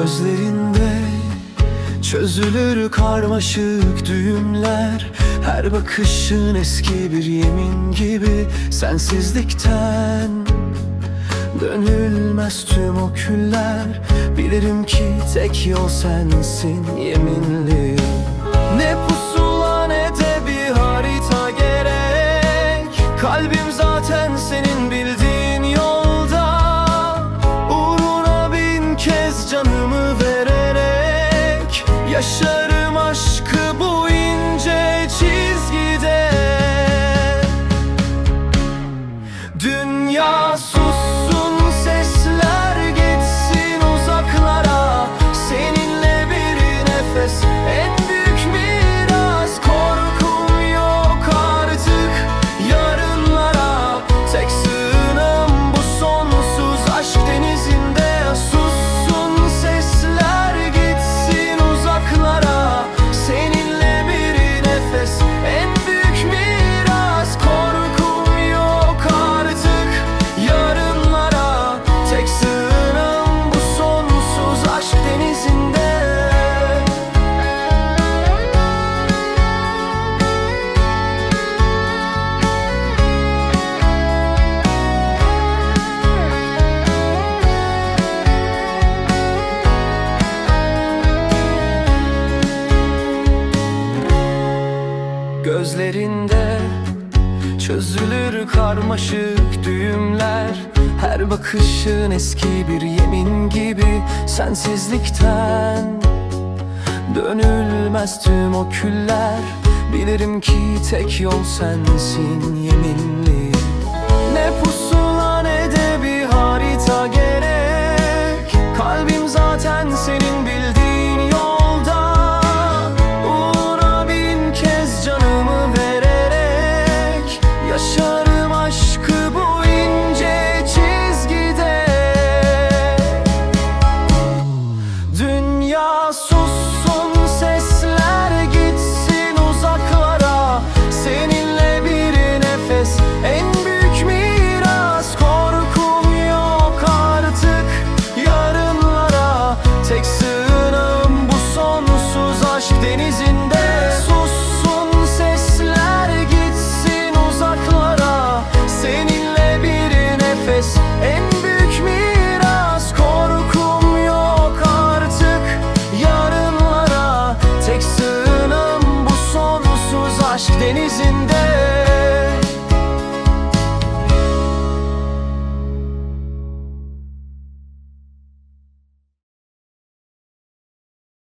Gözlerinde çözülür karmaşık düğümler. Her bakışın eski bir yemin gibi Sensizlikten dönülmez tüm o küller. Bilirim ki tek yol sensin yeminli. 舍 Gözlerinde çözülür karmaşık düğümler. Her bakışın eski bir yemin gibi Sensizlikten dönülmez tüm o küller. Bilirim ki tek yol sensin yemin aşk denizinde.